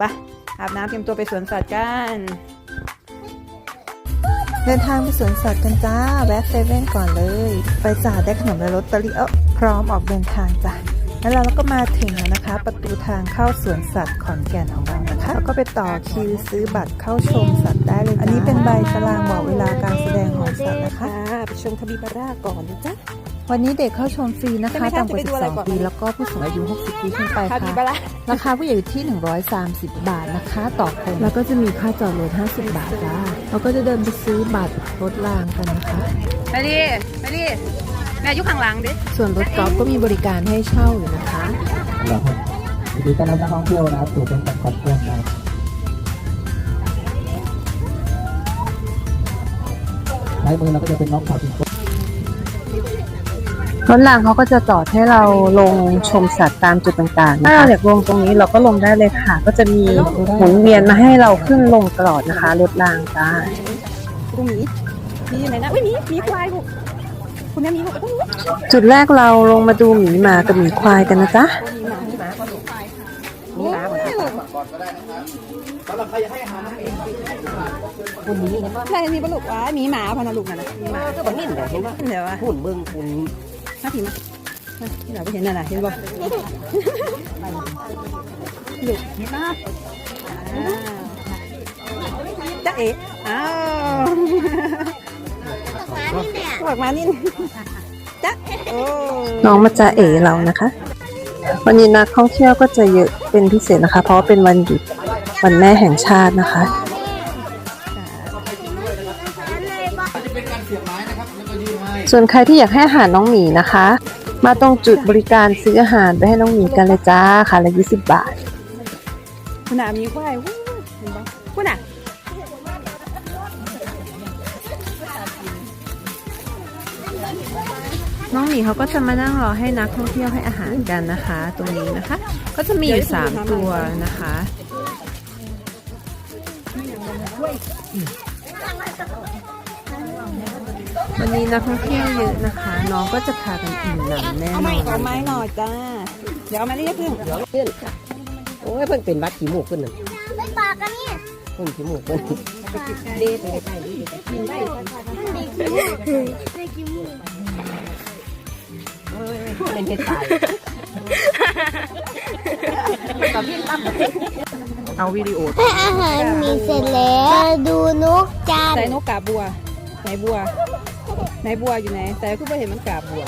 ไปอาบน้ำเตรียมตัวไปสวนสัตว์กันเดินทางไปสวนสัตว์กันจ้า แวะเซเว่นก่อนเลย ไปจ่าได้ขนมและลอตเตอรี่เออพร้อมออกเดินทางจ้ะ แล้วเราก็มาถึงแล้วนะคะ ประตูทางเข้าสวนสัตว์ขอนแก่นของเรานะคะแล้วก็ไปต่อคิวซื้อบัตรเข้าชมสัตว์ได้เลยจ้ะอันนี้เป็นใบตารางบอกเวลาการแสดงของสัตว์นะคะค่ะไปชมคาบิบาร่าก่อนนะจ๊ะวันนี้เด็กเข้าชมฟรีนะใช่ไหมคะคะต่ำกว่าจะไปดูอะไรก่อน12 ปี แล้วก็ผู้สูงอายุ 60 ปีขึ้นไปคาบิค่ะบาร่าราคาผู้ใหญ่อยู่ที่ 130 บาทนะคะ ต่อคน แล้วก็จะมีค่าจอดรถ 50 บาทจ้าเราก็จะเดินไปซื้อบัตรรถรางกันนะคะ ไปดิ ไปดิ แม่อยุข้างหลังดิส่วนรถกอล์ฟก็มีบริการให้เช่าอยู่นะคะครับยินดีต้อนรับนักท่องเที่ยวนะครับสู่เป็นสัตว์ขอนแก่นนะครับซ้ายมือเราก็จะเป็นน้องสาวสิงโตรถรางเขาก็จะจอดให้เราลงชมสัตว์ตามจุดต่างๆ ถ้าเราอยากลงตรงนี้เราก็ลงได้เลยค่ะ ก็จะมีหมุนเวียนมาให้เราขึ้นลงตลอดนะคะรถรางจ้าดูหมีมีอะไรนะอุ้ยหมีหมีควายลูก คุณแม่หมีลูกอุ้ยจุดแรกเราลงมาดูหมีหมากับหมีควายกันนะจ๊ะมีหมามีหมาก็ลูกมีหมาก่อนใช่มีปลาลูกว้ามีหมาพะนะลูกน่ะนะมีหมาก็นิ่มเดี๋ยวเห็นว่าเดี๋ยวว่าหุ่นเบิ่งคุณถ้าผีมาที่เราไปเห็นน่ะนะเห็นบ่ลูกเห็นนะจ้าเอ๋อ้าว บอกมานี่จ้าโอ้น้องมาจะเอ๋เรานะคะ วันนี้นักท่องเที่ยวก็จะเยอะเป็นพิเศษนะคะ เพราะว่าเป็นวันหยุดวันแม่แห่งชาตินะคะ ส่วนใครที่อยากให้อาหารน้องหมีนะคะ มาตรงจุดบริการซื้ออาหารไปให้น้องหมีกันเลยจ้าค่ะละ20บาทคุณอามีควายวู้เห็นบ่คุณอะ น้องหมีเขาก็จะมานั่งรอให้นักท่องเที่ยวให้อาหารกันนะคะ ตรงนี้นะคะ ก็จะมีอยู่3ตัวนะคะวันนี้นักท่องเที่ยวเยอะนะคะ น้องก็จะพากันอิ่มหนำแน่เอานไม้อนเอาไม้หน่อยจ้า เดี๋ยวเอามาเรียกเพิ่งเพื่อนโอ้ยเพิ่นเป็นวัดขี้มูกเพิ่นน่ะไม่ ปากกันนี่ยเพิ่นขี้มูกเพิ่นเด็ดไปใกล้ๆนี่กินได้ได้กินหมูเป็นเฮ็ดตายเอาวิดีโอให้อาหารมีเสร็จแล้วดูนกจันใส่นกกาบัวไหนบัวไหนบัวอยู่ไหนแต่ก็ไม่เห็นมันกาบัว